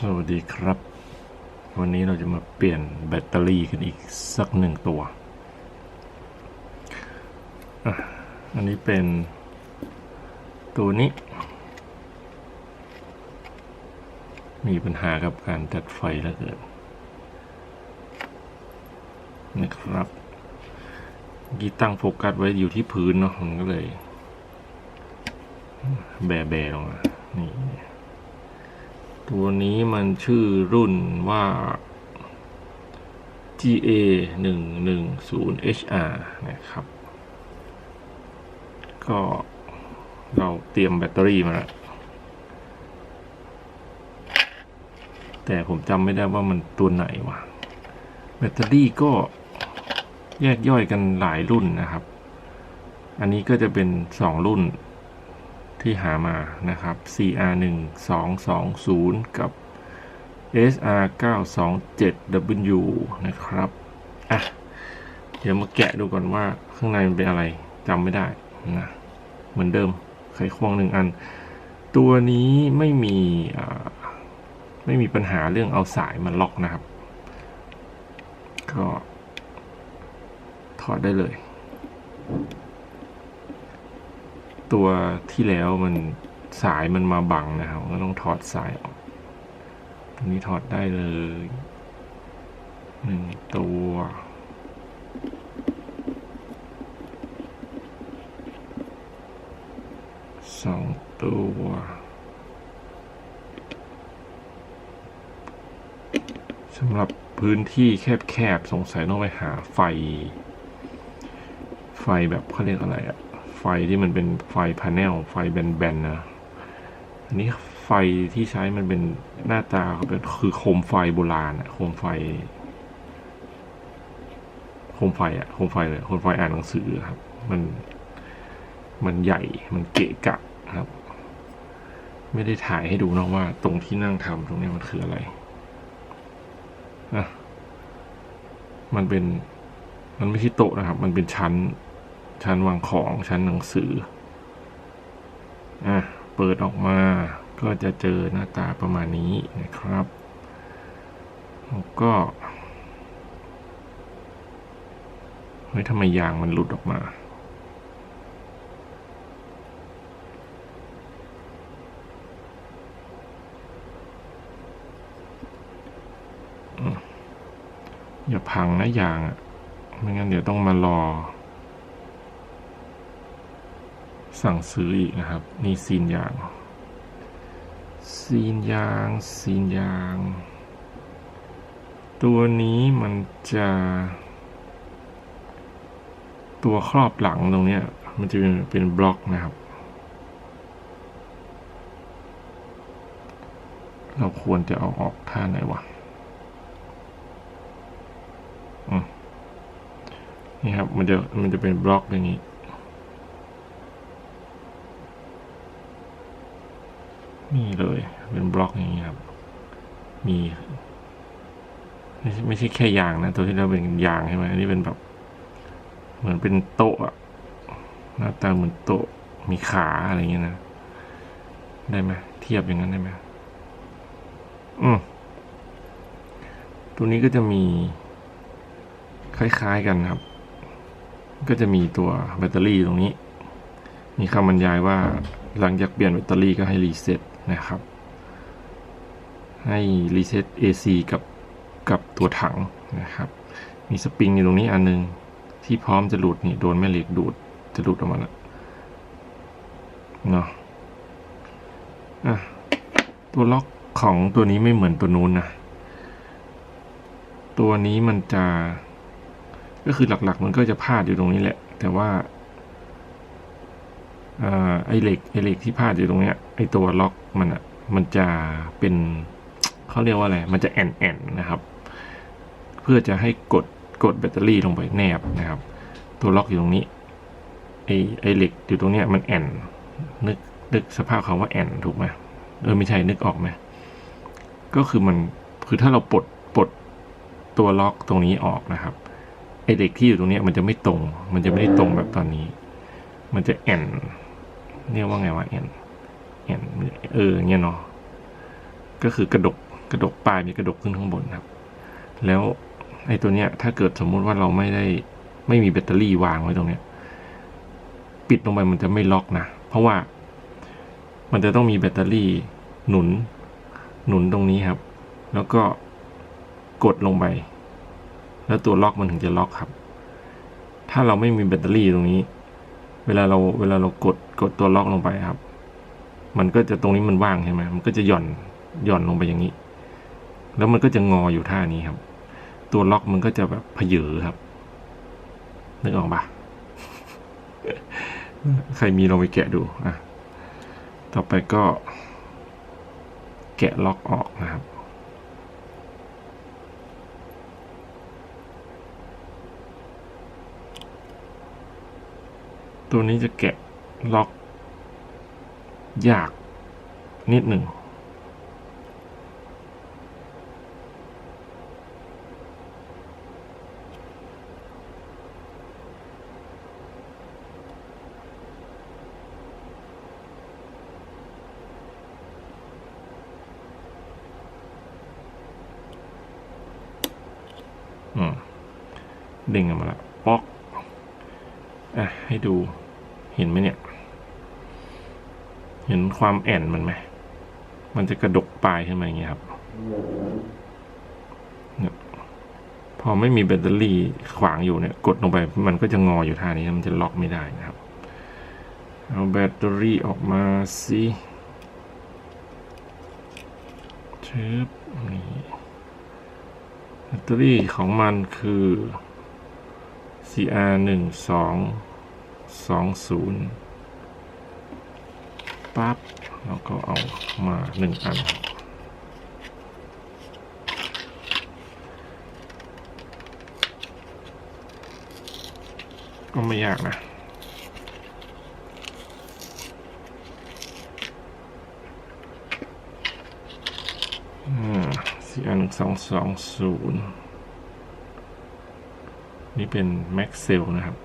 สวัสดีครับ วันนี้เราจะมาเปลี่ยนแบตเตอรี่กันอีกสักหนึ่งตัว อันนี้เป็นตัวนี้ มีปัญหากับการจัดไฟแล้วเกินนะครับกีตั้งโฟกัสไว้อยู่ที่พื้นเนาะมันก็เลย แบะแบะลงมานี่ ตัวนี้มันชื่อรุ่นว่า GA 1 1 0 HR นะครับ ก็เราเตรียมแบตเตอรี่มาแล้วแต่ผมจำไม่ได้ว่ามันตัวไหนวะแบตเตอรี่ก็แยกย่อยกันหลายรุ่นนะครับ อันนี้ก็จะเป็นสองรุ่น ที่หามานะครับ CR 1 2 2 0 กับ SR 9 2 7 W นะครับ อะ เดี๋ยวมาแกะดูก่อนว่าข้างในมันเป็นอะไรจำไม่ได้นะเหมือนเดิมไขควงหนึ่งอัน ตัวนี้ไม่มีไม่มีปัญหาเรื่องเอาสายมาล็อกนะครับ ก็ถอดได้เลย ตัวที่แล้วมันสายมันมาบังนะครับก็ต้องถอดสายออก ตรงนี้ถอดได้เลยหนึ่งตัวสองตัวสำหรับพื้นที่แคบๆ สงสัยต้องไปหาไฟ ไฟแบบเขาเรียกอะไรอะ ไฟที่มันเป็นไฟพาเนลไฟแบนๆนะ อันนี้ไฟที่ใช้มันเป็นหน้าตาเป็นคือโคมไฟโบราณอะโคมไฟ โคมไฟอะโคมไฟเลยโคมไฟอ่านหนังสือครับ มัน มันใหญ่ มันเกะกะครับ ไม่ได้ถ่ายให้ดูนะว่าตรงที่นั่งทำตรงนี้มันคืออะไรนะมันเป็น มันไม่ใช่โต๊ะนะครับ มันเป็นชั้น ชั้นวางของชั้นหนังสืออะเปิดออกมาก็จะเจอหน้าตาประมาณนี้นะครับแล้วก็เฮ้ยทำไมยางมันหลุดออกมาอืมอย่าพังนะยางอะ ไม่งั้นเดี๋ยวต้องมารอ สั่งซื้ออีกนะครับ นี่ซีนยาง ซีนยาง ซีนยาง ตัวนี้มันจะ ตัวครอบหลังตรงเนี้ย มันจะเป็นเป็นบล็อกนะครับ เราควรจะเอาออกท่าไหนวะนี่ครับ มันจะมันจะเป็นบล็อกอย่างนี้ นี่เลย เป็นบล็อกอย่างนี้ครับ มีไม่ใช่ไม่ใช่แค่ยางนะ ตัวที่เราเป็นยางใช่ไหมอันนี้เป็นแบบ เหมือนเป็นโต๊ะหน้าตาเหมือนโต๊ะมีขาอะไรอย่างเงี้ยนะ ได้ไหมเทียบอย่างนั้นได้ไหมอืมตัวนี้ก็จะมี คล้ายๆกันครับ ก็จะมีตัวแบตเตอรี่ตรงนี้ มีคำบรรยายว่าหลังจากเปลี่ยนแบตเตอรี่ก็ให้รีเซ็ต นะครับ ให้รีเซ็ต AC กับกับตัวถังนะครับ มีสปริงอยู่ตรงนี้อันนึง ที่พร้อมจะหลุดนี่โดนแม่เหล็กดูดจะหลุดออกมาแล้วเนาะอะตัวล็อกของตัวนี้ไม่เหมือนตัวนู้นนะ ตัวนี้มันจะ ก็คือหลักๆ มันก็จะพาดอยู่ตรงนี้แหละ แต่ว่าอ่าไอเหล็กไอเหล็กที่พาดอยู่ตรงเนี้ยไอตัวล็อก มันอะมันจะเป็นเขาเรียกว่าอะไร มันจะแอนแอนนะครับ เพื่อจะให้กดกดแบตเตอรี่ลงไปแนบนะครับ ตัวล็อกอยู่ตรงนี้ไอไอเหล็กอยู่ตรงเนี้ยมันแอนนึกนึกสภาพคำว่าแอนถูกไหมเออไม่ใช่นึกออกไหมก็คือมันคือถ้าเราปลดปลดตัวล็อกตรงนี้ออกนะครับไอเหล็กที่อยู่ตรงเนี้ยมันจะไม่ตรง มันจะไม่ได้ตรงแบบตอนนี้ มันจะแอนเรียกว่าไงวะแอน แอนเออเงี้ยเนาะก็คือกระดกกระดกปลายมีกระดกขึ้นข้างบนครับ แล้วไอ้ตัวเนี้ยถ้าเกิดสมมุติว่าเราไม่ได้ไม่มีแบตเตอรี่วางไว้ตรงเนี้ย ปิดลงไปมันจะไม่ล็อกนะ เพราะว่ามันจะต้องมีแบตเตอรี่หนุนหนุนตรงนี้ครับ แล้วก็กดลงไป แล้วตัวล็อกมันถึงจะล็อกครับ ถ้าเราไม่มีแบตเตอรี่ตรงนี้ เวลาเราเวลาเรากดกดตัวล็อกลงไปครับ มันก็จะตรงนี้มันว่างใช่ไหมมันก็จะหย่อนหย่อนลงไปอย่างนี้ แล้วมันก็จะงออยู่ท่านี้ครับ ตัวล็อกมันก็จะแบบเพเยอครับนึกออกปะใครมีลองไปแกะดูอะต่อไปก็ แกะล็อกออกนะครับตัวนี้จะแกะล็อก ยากนิดหนึ่งอืมด้งออกมาละป๊อก อะ ให้ดู เห็นไหมเนี่ย เห็นความแอนมันไหม มันจะกระดกปลายขึ้นมาอย่างเงี้ยครับพอไม่มีแบตเตอรี่ขวางอยู่เนี่ย กดลงไปมันก็จะงออยู่ท่านี้มันจะล็อกไม่ได้นะครับ เอาแบตเตอรี่ออกมาสิเชิบนี่แบตเตอรี่ของมันคือ CR หนึ่งสองสองศูนย์ ปั๊บแล้วก็เอามาหนึ่งอัน ก็ไม่ยากนะอ่า CR หนึ่งสองสองศูนย์นี่เป็น Max c e l นะครับ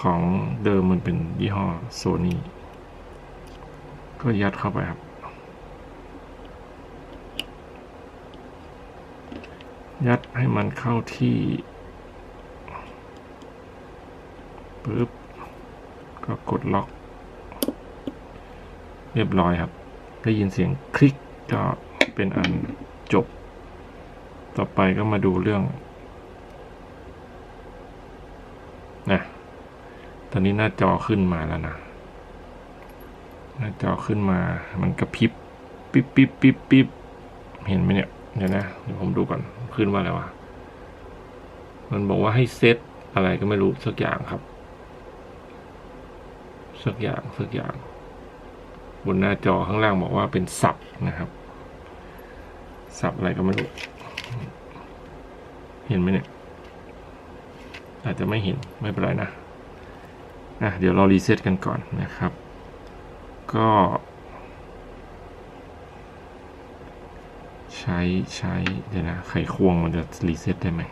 ของเดิมมันเป็นยี่ห้อโซนี่ ก็ยัดเข้าไปครับ ยัดให้มันเข้าที่ปึ๊บก็กดล็อก เรียบร้อยครับ ได้ยินเสียงคลิกก็เป็นอันจบ ต่อไปก็มาดูเรื่องนะตอนนี้หน้าจอขึ้นมาแล้วนะ หน้าจอขึ้นมา มันกระพริบปิ๊บปิ๊บปิ๊บปิ๊บเห็นไหมเนี่ย เดี๋ยวนะเดี๋ยวผมดูก่อน ขึ้นว่าอะไรวะ มันบอกว่าให้เซตอะไรก็ไม่รู้สักอย่างครับ สักอย่างสักอย่าง บนหน้าจอข้างล่างบอกว่าเป็นสับนะครับสับอะไรก็ไม่รู้ เห็นไหมเนี่ย อาจจะไม่เห็นไม่เป็นไรนะอะเดี๋ยวเรารีเซ็ตกันก่อนนะครับ ก็ ใช้ใช้เดี๋ยวนะ ไขควงมันจะรีเซ็ตได้ไหม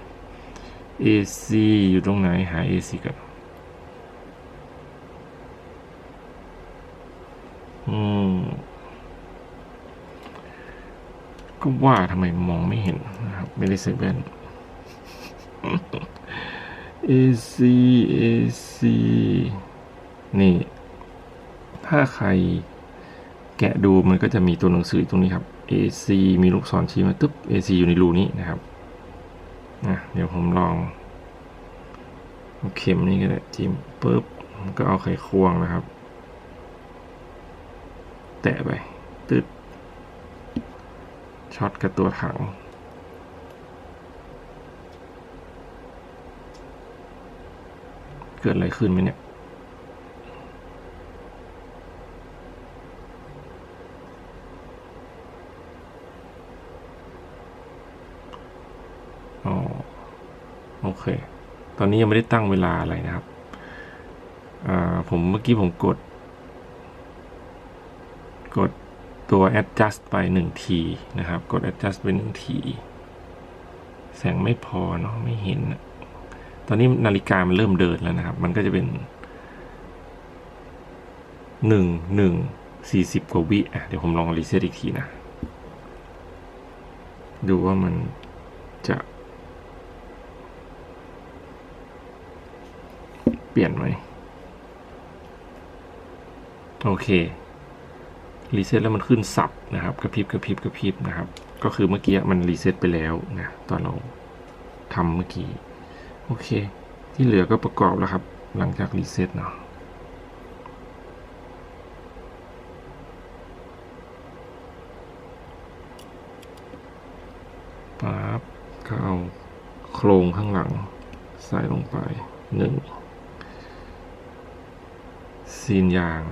AC อยู่ตรงไหน หา AC กันอืมก็ว่าทำไมมองไม่เห็นนะครับ ไม่ได้ใส่แว่น AC AC นี่ ถ้าใครแกะดูมันก็จะมีตัวหนังสือตรงนี้ครับ AC มีลูกศรชี้มาตึ๊บ AC อยู่ในรูนี้นะครับนะเดี๋ยวผมลองเอาเข็มนี่ก็ได้จิ้มปุ๊บก็เอาไขควงนะครับ แตะไปตึ๊ดช็อตกับตัวถังเกิดอะไรขึ้นไหมเนี่ย อ๋อ โอ เค ตอนนี้ยังไม่ได้ตั้งเวลาอะไรนะครับผมเมื่อกี้ผมกด กดตัว adjust ไปหนึ่งทีนะครับ กด adjust ไปหนึ่งที แสงไม่พอเนาะไม่เห็น ตอนนี้นาฬิกามันเริ่มเดินแล้วนะครับ มันก็จะเป็นหนึ่งหนึ่งสี่สิบกว่าวิอะเดี๋ยวผมลองรีเซ็ตอีกทีนะ ดูว่ามันจะ ปลี่ยนไหมโอเครีเซ็ตแล้วมันขึ้นสับนะครับกระพริบกระพริบกระพริบนะครับ ก็คือเมื่อกี้มันรีเซ็ตไปแล้วนะตอนเราทำเมื่อกี้โอเค ที่เหลือก็ประกอบแล้วครับ หลังจากรีเซ็ตเนาะปั๊บก็เอาโครงข้างหลังใส่ลงไปหนึ่ง ซีนยาง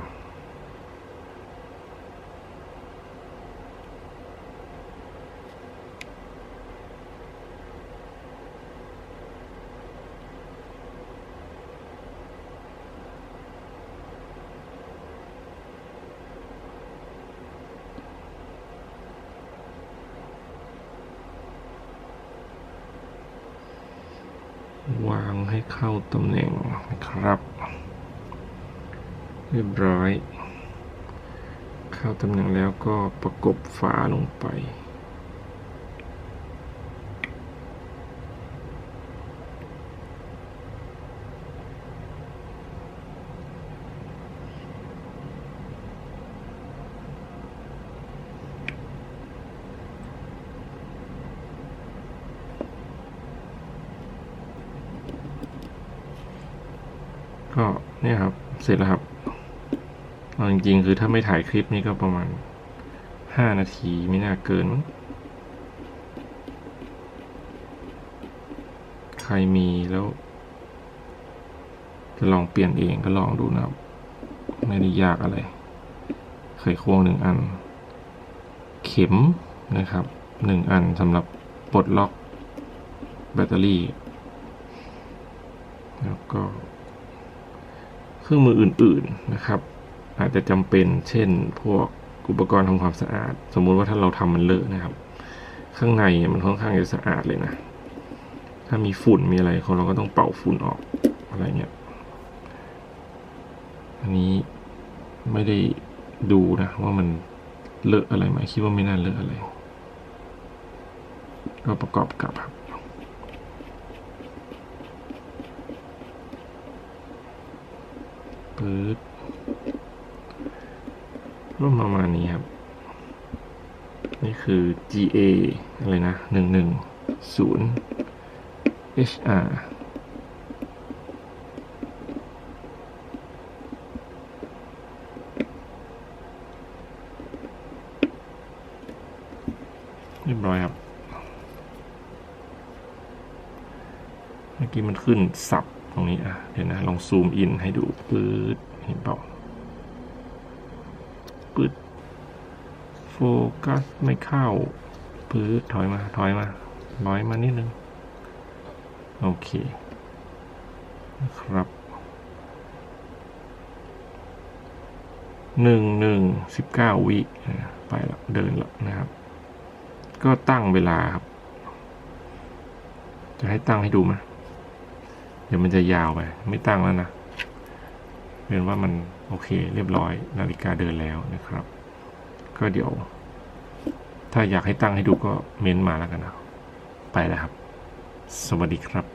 วางให้เข้าตำแหน่งนะครับ เรียบร้อย เข้าตำแหน่งแล้วก็ประกบฝาลงไปก็เนี่ยครับ เสร็จแล้วครับ เอาจริงๆ คือถ้าไม่ถ่ายคลิปนี้ก็ประมาณห้านาทีไม่น่าเกินมั้ง ใครมีแล้ว จะลองเปลี่ยนเองก็ลองดูนะครับ ไม่ได้ยากอะไรไขควงหนึ่งอัน เข็มนะครับหนึ่งอันสำหรับปลดล็อกแบตเตอรี่ แล้วก็ เครื่องมืออื่น ๆนะครับ อาจจะจำเป็น เช่น พวกอุปกรณ์ทำความสะอาด สมมุติว่าถ้าเราทำมันเลอะนะครับ ข้างในมันค่อนข้างจะสะอาดเลยนะ ถ้ามีฝุ่นมีอะไรของเราก็ต้องเป่าฝุ่นออกอะไรเงี้ย อันนี้ไม่ได้ดูนะว่ามันเลอะอะไรไหมคิดว่าไม่น่าเลอะอะไร ก็ประกอบกับครับปึ๊บ ร่วมประมาณนี้ครับ นี่คือ GA อะไรนะหนึ่งหนึ่งศูนย์ HR เรียบร้อยครับ เมื่อกี้มันขึ้นสับตรงนี้อะ เดี๋ยวนะ ลองซูมอินให้ดูปื๊ดเห็นเปล่าปื๊ด โฟกัสไม่เข้าปื๊ดถอยมา ถอยมาร้อยมานิดนึง โอเค ครับหนึ่งหนึ่งสิบเก้าวิไปแล้วเดินแล้วนะครับ ก็ตั้งเวลาครับ จะให้ตั้งให้ดูไหมเดี๋ยวมันจะยาวไป ไม่ตั้งแล้วนะเป็นว่ามันโอเคเรียบร้อย นาฬิกาเดินแล้วนะครับ ก็เดี๋ยว ถ้าอยากให้ตั้งให้ดูก็เม้นต์มาแล้วกันนะ ไปแล้วครับ สวัสดีครับ